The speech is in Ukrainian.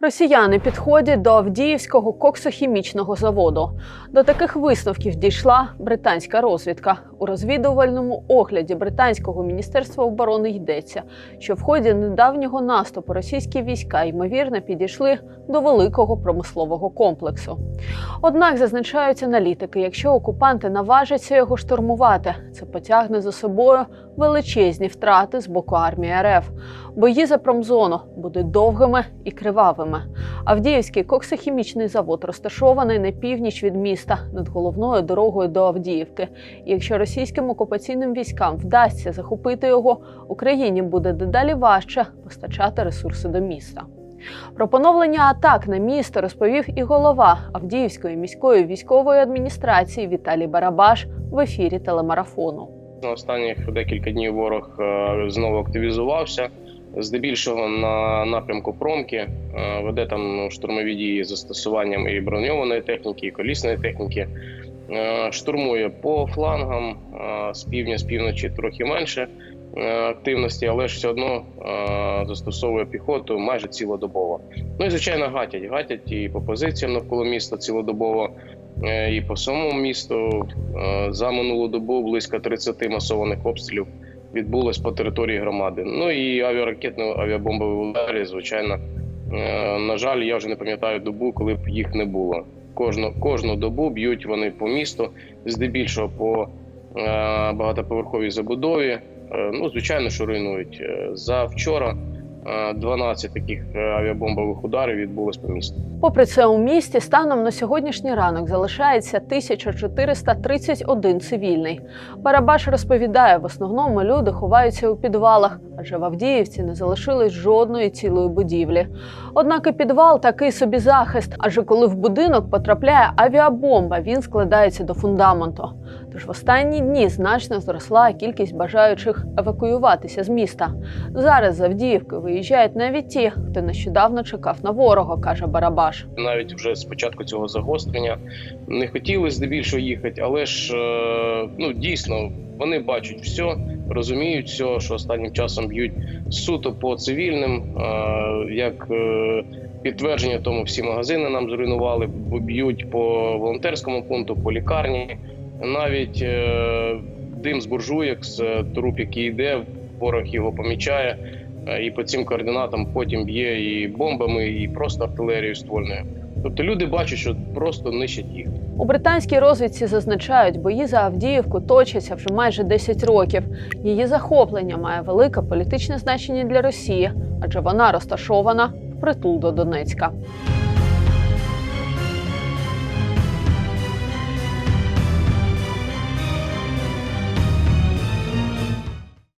Росіяни підходять до Авдіївського коксохімічного заводу. До таких висновків дійшла британська розвідка. У розвідувальному огляді британського міністерства оборони йдеться, що в ході недавнього наступу російські війська ймовірно підійшли до великого промислового комплексу. Однак зазначають аналітики, якщо окупанти наважаться його штурмувати, це потягне за собою величезні втрати з боку армії РФ. Бої за промзону будуть довгими і кривавими. Авдіївський коксохімічний завод розташований на північ від міста над головною дорогою до Авдіївки. І якщо російським окупаційним військам вдасться захопити його, Україні буде дедалі важче постачати ресурси до міста. Про поновлення атак на місто розповів і голова Авдіївської міської військової адміністрації Віталій Барабаш в ефірі телемарафону. На останніх декілька днів ворог е, знову активізувався. Здебільшого на напрямку промки е, веде там ну, штурмові дії з застосуванням і броньованої техніки, і колісної техніки. Е, Штурмує по флангам е, з півдня, з півночі трохи менше активності, але ж все одно застосовує піхоту майже цілодобово. Ну і звичайно гатять. Гатять і по позиціям навколо міста цілодобово, і по самому місту. За минулу добу близько 30 масованих обстрілів відбулось по території громади. Ну і авіаракетні авіабомбові удари, звичайно. Е, На жаль, я вже не пам'ятаю добу, коли б їх не було. Кожну, кожну добу б'ють вони по місту, здебільшого по е, багатоповерховій забудові. Е, Ну, звичайно, що руйнують. За вчора 12 таких е, авіабомбових ударів відбулось по місту. Попри це, у місті станом на сьогоднішній ранок залишається 1431 цивільний. Барабаш розповідає, в основному люди ховаються у підвалах, адже в Авдіївці не залишилось жодної цілої будівлі. Однак і підвал такий собі захист, адже коли в будинок потрапляє авіабомба, він складається до фундаменту. Тож в останні дні значно зросла кількість бажаючих евакуюватися з міста. Зараз з Авдіївки виїжджають навіть ті, хто нещодавно чекав на ворога, каже Барабаш. навіть вже з початку цього загострення не хотіли здебільшого їхати, але ж е, ну дійсно вони бачать все, розуміють все, що останнім часом б'ють суто по цивільним. е, Як е, підтвердження тому, всі магазини нам зруйнували, б'ють по волонтерському пункту, по лікарні. Навіть дим з буржуєк з труп, який йде, ворог його помічає. Е, І по цим координатам потім б'є і бомбами, і просто артилерією ствольною. Тобто люди бачать, що просто нищать їх. У британській розвідці зазначають, бої за Авдіївку точаться вже майже 10 років. Її захоплення має велике політичне значення для Росії, адже вона розташована впритул до Донецька.